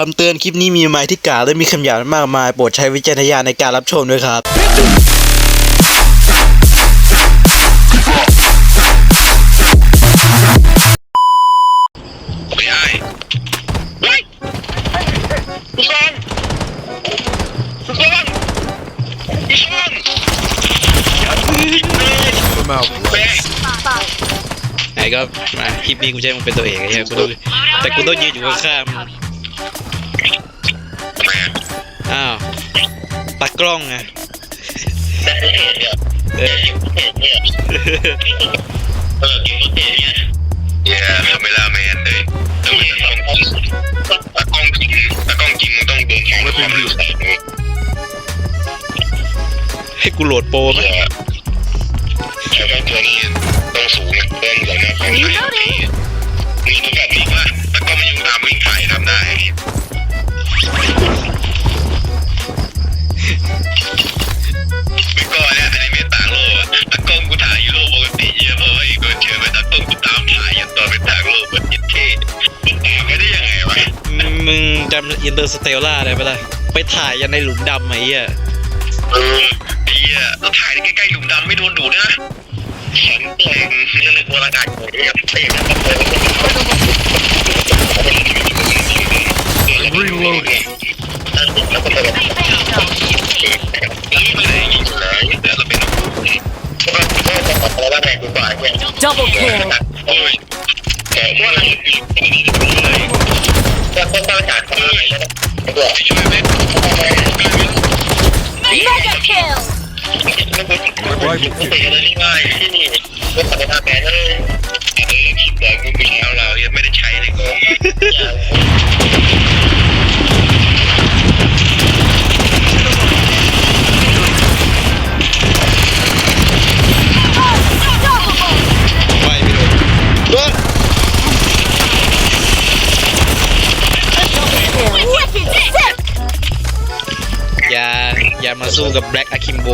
คำเตือนคลิปนี้มีไม้ที่กาและมีคำหยาบมากมายโปรดใช้วิจารณญาณในการรับชมด้วยครับ ไม่ได้เฮ้ยพี่ชอนพี่ชอนพี่ชอนอย่าพึ่งเลย I'm out. เฮ้ยไหนก็มาคลิปนี้กูจะให้มึงเป็นตัวเอกไอ้เหี้ยกูต้องแต่กูต้องยืนอยู่ข้างๆมึง อ้าวตากล้องไงได้เห็นเนี่ยเออเห็นเนี่ยเออกินตัวเตะเนี่ยเย้คาเมล่าแมนเลยต้องเป็นตากล้องตากล้องจริงตากล้องจริงมึงต้องเดินทางด้วยความเร็วสงมึงให้กูโหลดโปรไหมเพื่อใช้กล้องตัวนี้ต้องสูงเพิ่มหลังนะของถ่ายมีตัวแบบนี้ว่าตากล้องมันยังตามวิ่งถ่ทำได้ จำอินเตอร์สเตลล่าได้ปะล่ะไปถ่ายยันในหลุมดำไอ้เหี้ยเออไอ้เหี้ยเราถ่ายใกล้ๆหลุมดำไม่โดนดูดด้วยนะแข็งแกร่งนี่เลยโบราณกาศเลยเนี่ยเตะมันก็เลย Reloading. แล้วก็เลยยิงไปเลยยิงเลยแล้ วเราเป็นแล้วแรงกูกว่าเนี่ย Double kill. โอ้ยแต่ว่าอะไรแต่คนตาจากคนไหนก็ช่วยไหม Mega kill. ไม่เป็นอะไรง่ายที่นี่รถสัมภาระแบนเลยเออคิดแบบกูมีเอาเรายังไม่ได้ใช้เลยกู อย่ามาสู้กับแบล็กอะคิมโบ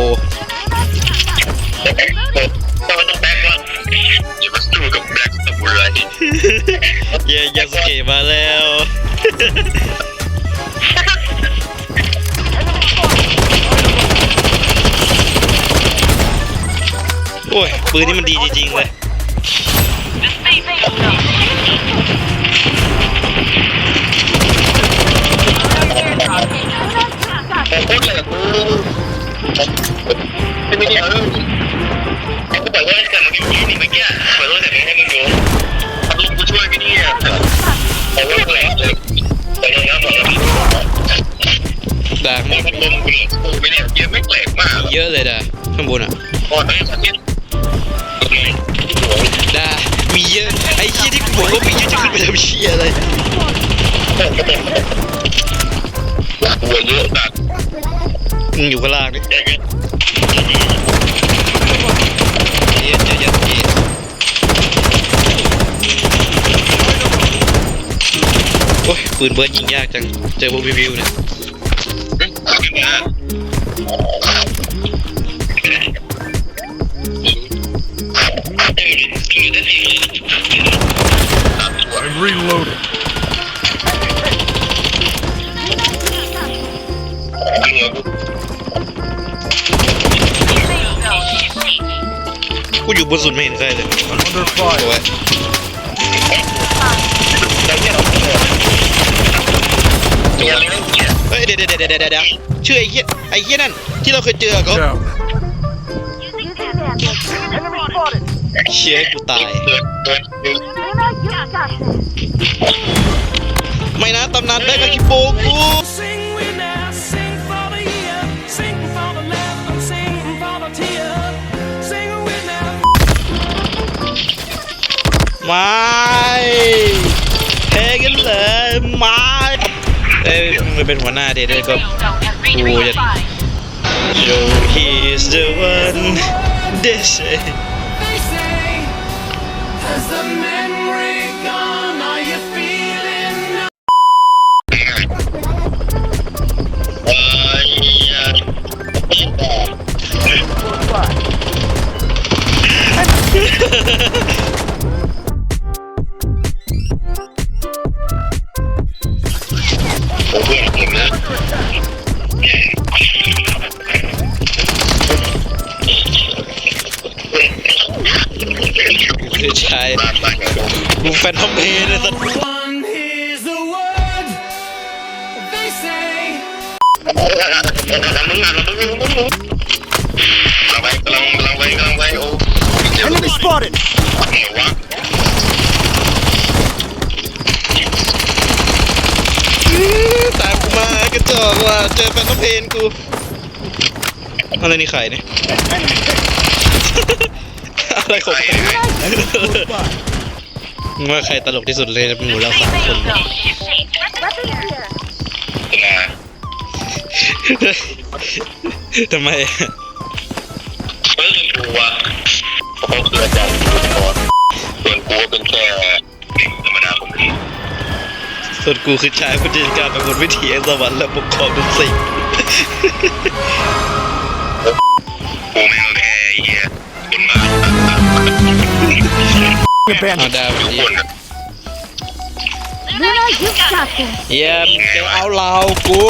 ต้องต้องแบกว่าอย่ามาสู้กับแบล็กสมุไรเย่ยาสเกะมาแล้วโอ้ยปืนนี่มันดีจริงๆเลย เลยกูไม่ได้เออกูบอกว่าแต่มันมีนี่เมื่อกี้ขอโทษแต่ไม่ให้มึงดูลุงกูช่วยพี่นี่อะแต่ว่าแหลกเลยแต่ยังงั้นบอกแล้วพี่ดามึงพัดลมกูเนี่ยกูไม่เนี่ยเยอะไม่แปลกมากเยอะเลยด่าข้างบนอะก่อนหน้านี้โอเคด่ามีเยอะไอ้เชี่ยที่กูบอกว่ามีเยอะจะขึ้นไปทำเชี่ยอะไรหัวเยอะตัด มึงอยู่ข้างล่างนี่แกก็เยอะเยอะเยอะเยอะโอ้ยปืนเบิร์ดยิงยากจัง เจอพวกวิวเนี่ย กูอยู่บนสุดไม่เห็นใครเลย I'm under โอ้ fire. ยแล้วเนี่ยเราตัวอะไรเนี่ยเฮ้ยเดี๋ยวเดี๋ยวเดี๋ยวเดี๋ยวเดี๋ยวชื่อไอ้เหี้ยไอ้เหี้ยนั่นที่เราเคยเจอเขา Down. เชี่ยให้กูตายเดินเดินเดินไม่นะตำนานแบกอาคิโบกู ไม่เทกันเลยไม่เอ้ยมึงเป็นหัวหน้าเดทด้วยก็กูจะ he's the one they say They say as the man เพย์เลยสัตว์ One hears the word they say. มึงอะมึงมึงมึงมึงกำลังไปกำลังกำลังไปกำลังไปโอ้ Enemy spotted! เหนียววะตามกูมากระจอกว่ะเจอแฟนทอมเพย์กูอะไรนี่ใครเนี่ย อะไรของใครมึ งว่าใครตลกที่สุดเลยหมู่เราสามคน Weapon here. นะทำไมเฮ้ยกูว่ะเขาคืออาจารย์กูก่อนส่วนกูเป็นแค่เด็กธรรมดาคนนึงส่วนกูคือชายผู้จัดการไปบนวิถีแห่งสวรรค์และปกครองทุกสิ่ง กูแม่งแค่ไอ้เเอา Abandoned. ดาวทุกดีคนอะ Luna, you got this. เยี่ยมเดี๋ยวเอาเรากู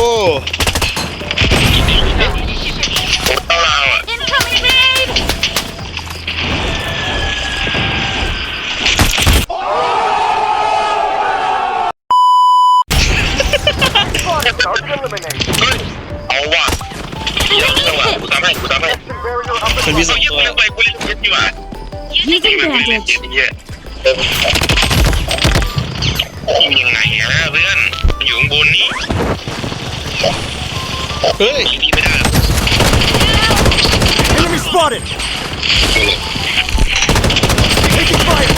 เฮ้ยยิงไม่ได้ Enemy spotted! Taking fire!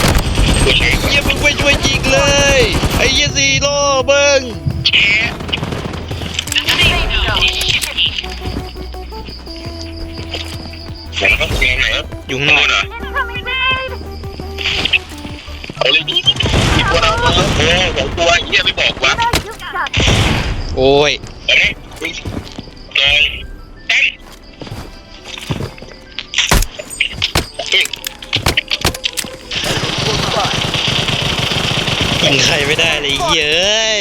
กูเช็คเยี่ยมึงไปช่วยยิงเลย ไอ้เยี่ยซีโร่เบิ้งแชร์ผมต้องเสียงไหนครับอยู่ข้างนอกเหรอ Incoming raid. เอาเลยพี่มีตัวเราโอ้สองตัวเยี่ยไม่บอกวะ Luna, you got this. โอ้ย ยิงใครไม่ได้เลยเย้ย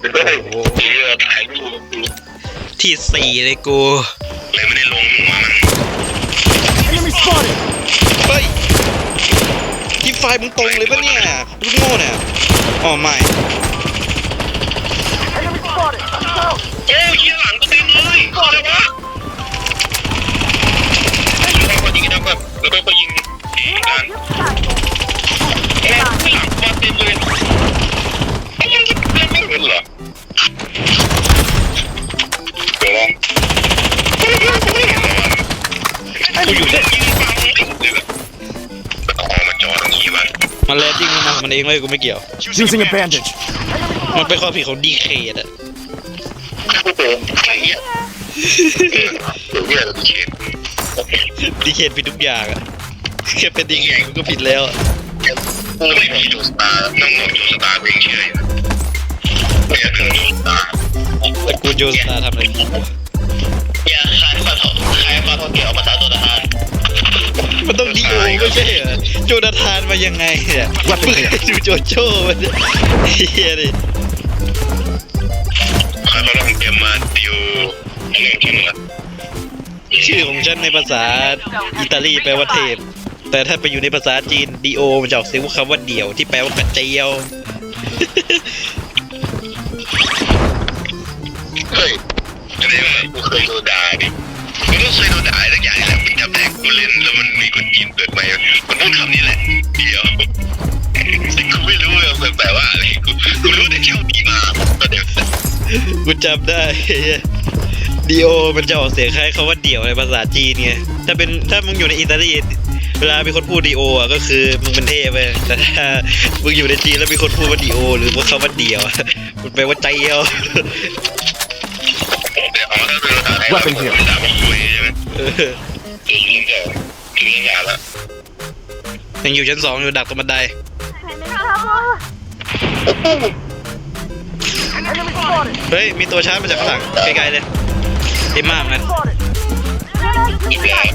เยเหี้ยถ่ายรูปที่สี่เลยกู เลยไม่ได้ลงหัวมัน Enemy spotted! เฮ้ยที่ไฟมึงตรงเลยปะเนี่ยลูกโง่เนี่ยอ๋อไม่ Enemy spotted! โอ้ยเยหลั มันแลนดิ้งมามันเองเลยกูไม่เกี่ยว Using a bandage. มันเป็นความผิดของดีเคดอะโอ้โหไอ้เหี้ยเออเดี๋ยวเนี่ยเราจะเช็ดดีเคดผิดทุกอย่างอะแค่เป็นดีเคดก็ผิดแล้วอะกูไม่มีโจสตาร์น้องๆโจสตาร์กูยังเชื่ออยู่เนี่ยคือโจสตาร์แต่กูโจสตาร์ทำอะไรกูอย่าขายความเถาขายความเกี่ยวกับภาษาตัวทหาร มันต้องดีโอไม่ใช่เหรอโจนาธานมายังไงเนี่ยมึงดูโจโจ้มันเฮียดิเขาต้องลองเตรียมมาดิวอันหนึ่งทีนึงละชื่อของฉันในภาษาอิตาลีแปลว่าเทพ แต่ถ้าไปอยู่ในภาษาจีนดีโอมันจะออกเสียงว่าคำว่าเดี่ยวที่แปลว่ากระเจียวเฮ้ยแสดงว่ากูเคยโดนด่าดิกูต้องเคยโดนด่าอะไรสักอย่างนี่แหละมึงจำได้ กูเล่นแล้วมันมีคนจีนเปิดไปมันพูดคำนี้แหละ เดียวแต่กูไม่รู้เลยมันแปลว่าอะไรกูกูรู้แต่เที่ยวดีมาก็เดี๋ยวกูจำได้ดีโอมันจะออกเสียงคล้ายคำว่าเดี่ยวในภาษาจีนไงถ้าเป็นถ้ามึงอยู่ในอิตาลีเวลามีคนพูดดีโออะก็คือมึงเป็นเทพไปแต่ถ้ามึงอยู่ในจีนแล้วมีคนพูดว่าดีโอ หรือว่าคำว่าเดี่ยวมันแปลว่าเจียวเดียวอ๋อถ้าเป็นภาษาไทยเราเป็นภาษาไม่ช่วยใช่ไหมเออเออลืมเดี๋ยวลืมอย่างละยังอยู่ชั้นสองอยู่ดักตรงบันได I'm in trouble. Enemy spotted! เฮ้ยมีตัวชาร์จมาจากข้างหลังไกลๆเลยเต็มมากนะ Spotted! Luna, อี you กแล้ว got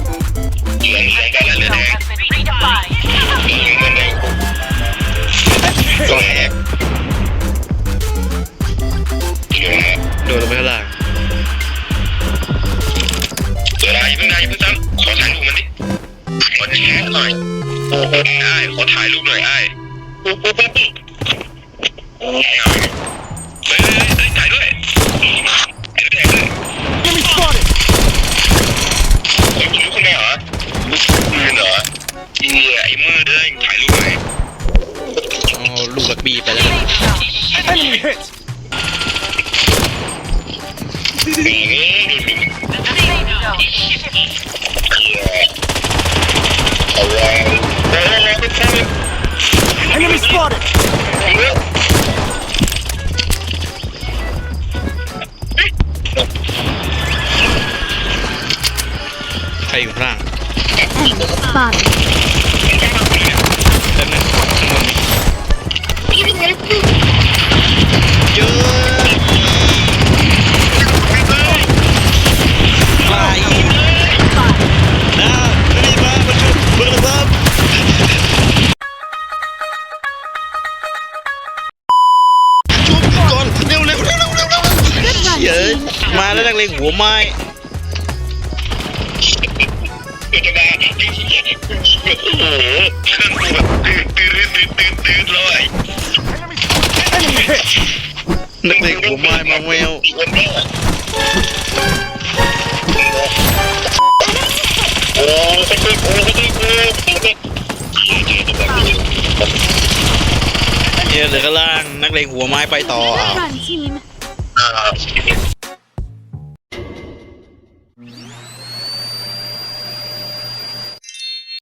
เหลืองเหลืองกันแล้วเหลือแดง redefined. เหลืองเหลืองแดงตัวแรก ไอ้ขอถ่ายรูปหน่อยไอ้ปุ๊บปุ๊บปุ๊บปุ๊บโอ้ยเอาเฮ้ยเฮ้ยเฮ้ยถ่ายด้วยถ่ายด้วยถ่ายด้วย Enemy spotted! เฮ้ยมึงลุกขึ้นมเหรอมือเหรอเออไอ้มือเด้งถ่ายรูปหน่อยเอาลูกลักบี้ไปแล้วกัน Enemy hit! อืมอะไรอะไรไม่ใช่ Enemy spotted! ใครอยู่ข้างล่าง Spotted. แป๊บนึงข้างบนเยอะ เลงหัวไม้จะมาโอ้โหเครื่องกูแบบตื่นตื่นตื่นตื่นตื่นเลย Enemy hit! นักเลงหัวไม้มาแววโอ้สกุลโอ้สกุลโอ้เนี่ยเหลือข้างล่างนักเลงหัวไม้ไปต่ออ้าว Run, team. อ่า